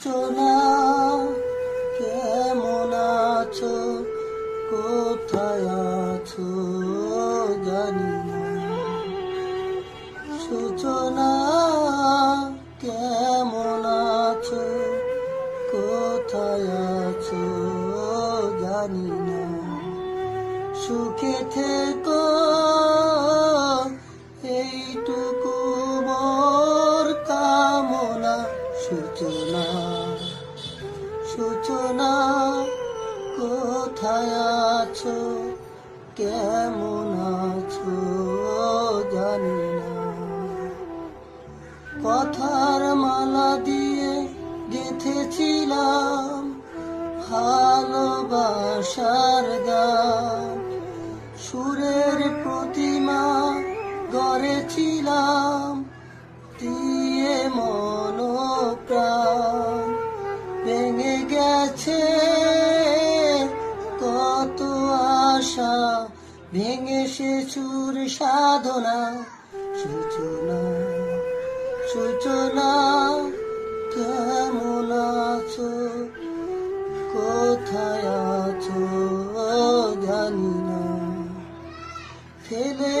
সূচনা কেমন আছো? কোথায় আছো জানি না। সূচনা, কেমন আছো? কোথায় আছো জানি না। সুখে থেকো, এইটুকু সূচনা কোথায় আছো? কেমন আছো? জানি না। কথার মালা দিয়ে গেঁথেছিলাম ভালোবাসার গান। সুরের প্রতিমা গড়েছিলাম, দিয়ে মন প্রাণ গেছে, কত আশা ভেঙে সে চুর সাধনা। সূচনা সূচনা, কেমন আছো? কোথায় আছো? জানি না। তুমি